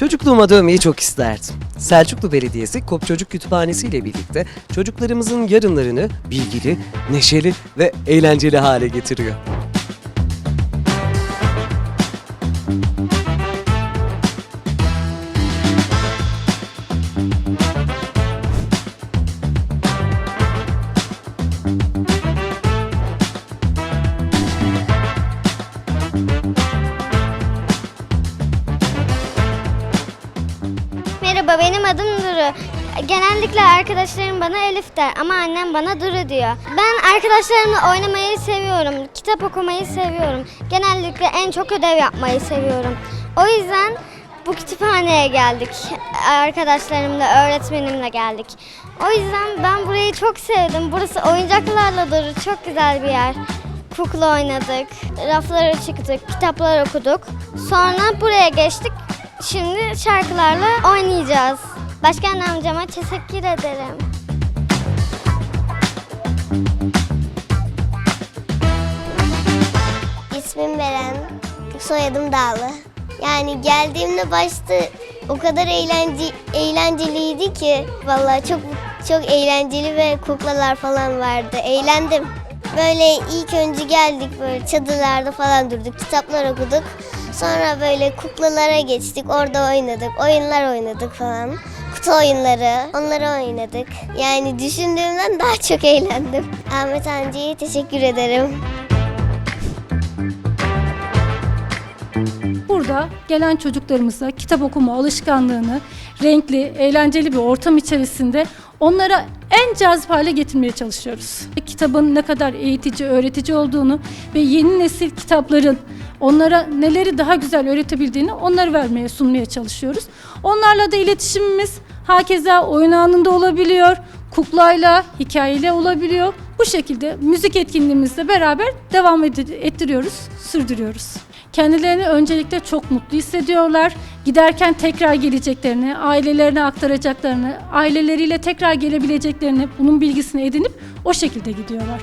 Çocukluğuma dönmeyi çok isterdim. Selçuklu Belediyesi Kop Çocuk Kütüphanesi ile birlikte çocuklarımızın yarınlarını bilgili, neşeli ve eğlenceli hale getiriyor. Merhaba benim adım Duru. Genellikle arkadaşlarım bana Elif der ama annem bana Duru diyor. Ben arkadaşlarımla oynamayı seviyorum. Kitap okumayı seviyorum. Genellikle en çok ödev yapmayı seviyorum. O yüzden bu kütüphaneye geldik. Arkadaşlarımla, öğretmenimle geldik. O yüzden ben burayı çok sevdim. Burası oyuncaklarla dolu çok güzel bir yer. Kukla oynadık, raflara çıktık, kitaplar okuduk. Sonra buraya geçtik. Şimdi şarkılarla oynayacağız. Başkan amcama teşekkür ederim. İsmim Beren, soyadım Dağlı. Yani geldiğimde başta o kadar eğlence, eğlenceliydi ki vallahi çok çok eğlenceli ve kuklalar falan vardı. Eğlendim. Böyle ilk önce geldik böyle çadırlarda falan durduk, kitaplar okuduk. Sonra böyle kuklalara geçtik, orada oynadık, oyunlar oynadık falan. Kutu oyunları, onları oynadık. Yani düşündüğümden daha çok eğlendim. Ahmet amcaya teşekkür ederim. Burada gelen çocuklarımıza kitap okuma alışkanlığını renkli, eğlenceli bir ortam içerisinde onlara en cazip hale getirmeye çalışıyoruz. Kitabın ne kadar eğitici, öğretici olduğunu ve yeni nesil kitapların onlara neleri daha güzel öğretebildiğini onları vermeye, sunmaya çalışıyoruz. Onlarla da iletişimimiz hakeza oyun anında olabiliyor, kuklayla, hikayeyle olabiliyor. Bu şekilde müzik etkinliğimizle beraber devam ettiriyoruz, sürdürüyoruz. Kendilerini öncelikle çok mutlu hissediyorlar. Giderken tekrar geleceklerini, ailelerine aktaracaklarını, aileleriyle tekrar gelebileceklerini bunun bilgisini edinip o şekilde gidiyorlar.